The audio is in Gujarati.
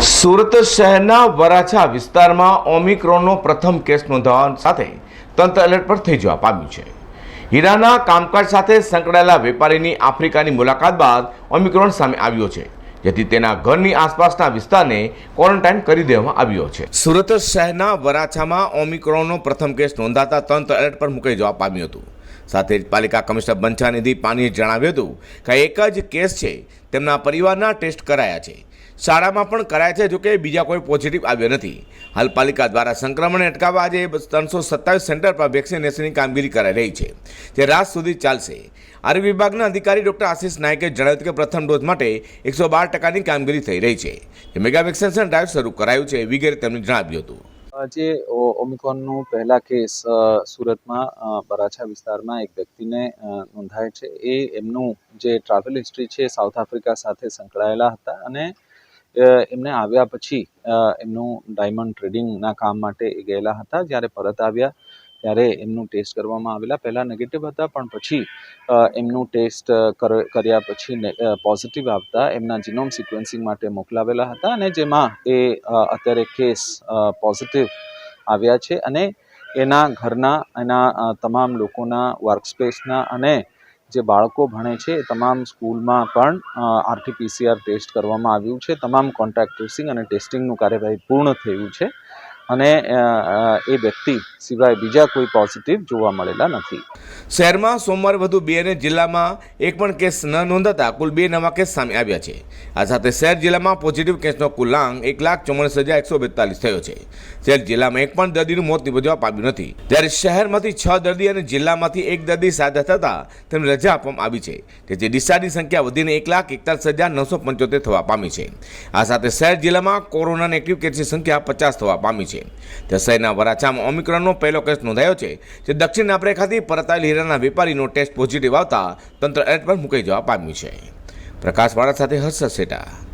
સુરત શહેરના વરાછા વિસ્તારમાં ઓમિક્રોનનો પ્રથમ કેસ નોંધાવા સાથે તંત્ર એલર્ટ પર થઈ જવા પામ્યું છે. હીરાના કામકાજ સાથે સંકળાયેલા વેપારીની આફ્રિકાની મુલાકાત બાદ ઓમિક્રોન સામે આવ્યો છે, જેથી તેના ઘરની આસપાસના વિસ્તારને ક્વોરન્ટાઇન કરી દેવામાં આવ્યો છે. સુરત શહેરના વરાછામાં ઓમિક્રોનનો પ્રથમ કેસ નોંધાતા તંત્ર એલર્ટ પર મુકાઈ જવા પામ્યું હતું. સાથે જ પાલિકા કમિશનર બંછાનિધિ પાનીએ જણાવ્યું હતું કે એક જ કેસ છે, તેમના પરિવારના ટેસ્ટ કરાયા છે. શાળામાં પણ કરાય છે, જોકે બીજા કોઈ પોઝિટિવ આવ્યો નથી. હાલ પાલિકા દ્વારા સંક્રમણને અટકાવવા આજે ત્રણસો સત્તાવીસ સેન્ટર પર વેક્સિનેશનની કામગીરી કરાઈ રહી છે, જે રાત સુધી ચાલશે. આરોગ્ય વિભાગના અધિકારી ડોક્ટર આશિષ નાયકે જણાવ્યું કે પ્રથમ ડોઝ માટે એકસો બાર ટકાની કામગીરી થઈ રહી છે મેગા વેક્સિનેશન ડ્રાઈવ શરૂ કરાયું છે વગેરે તેમણે જણાવ્યું હતું. જે ઓમિકોનનું પહેલા કેસ સુરતમાં બરાછા વિસ્તારમાં એક વ્યક્તિને નોંધાય છે. એ એમનું જે ટ્રાવેલ હિસ્ટ્રી છે, સાઉથ આફ્રિકા સાથે સંકળાયેલા હતા અને એમને આવ્યા પછી એમનું ડાયમંડ ટ્રેડિંગના કામ માટે એ ગયેલા હતા. જ્યારે પરત આવ્યા, ત્યારે એમનું ટેસ્ટ કરવામાં આવેલા. પહેલાં નેગેટિવ હતા, પણ પછી એમનું ટેસ્ટ કર- કર્યા પછી પોઝિટિવ આવતા. એમના જીનોમ સિક્વન્સિંગ માટે મોકલાવેલા હતા અને જેમાં એ અત્યારે કેસ પોઝિટિવ આવ્યા છે. અને એના ઘરના, એના તમામ લોકોના વર્કસ્પેસના અને જે બાળકો ભણે છે એ તમામ સ્કૂલમાં પણ આરટીપીસીઆર ટેસ્ટ કરવામાં આવ્યું છે. તમામ કોન્ટેક્ટ ટ્રેસિંગ અને ટેસ્ટિંગનું કાર્યવાહી પૂર્ણ થયું છે. અને એ વ્યક્તિ સિવાય બીજા કોઈ પોઝિટિવ જોવા મળેલા નથી. શહેરમાં સોમવારે વધુ બે અને જિલ્લામાં એક પણ કેસ ન નોંધાતા કુલ બે નવા કેસ સામે આવ્યા છે. આ સાથે શહેર જિલ્લામાં પોઝિટિવ કેસનો કુલ આંક એક લાખ ચોમાલીસ હજાર એકસો બેતાલીસ થયો છે. શહેર જિલ્લામાં એક પણ દર્દીનું મોત નિપજવા પામ્યું નથી. ત્યારે શહેરમાંથી છ દર્દી અને જિલ્લામાંથી એક દર્દી સાજા થતાં તેમને રજા આપવામાં આવી છે. જેથી ડિસ્ચાર્જની સંખ્યા વધીને એક લાખ એકતાલીસ હજાર નવસો પંચોતેર થવા પામી છે. આ સાથે શહેર જિલ્લામાં કોરોનાના એક્ટિવ કેસની સંખ્યા પચાસ થવા પામી છે. તે શહેરના વરાછામાં ઓમિક્રોનનો પહેલો કેસ નોંધાયો છે, જે દક્ષિણ આફ્રિકાથી પરતાયેલ હીરાના વેપારીનો ટેસ્ટ પોઝિટિવ આવતા તંત્ર એલર્ટ પર મૂકાઈ જવા પામ્યું છે. પ્રકાશવાળા સાથે હર્ષ સેટા.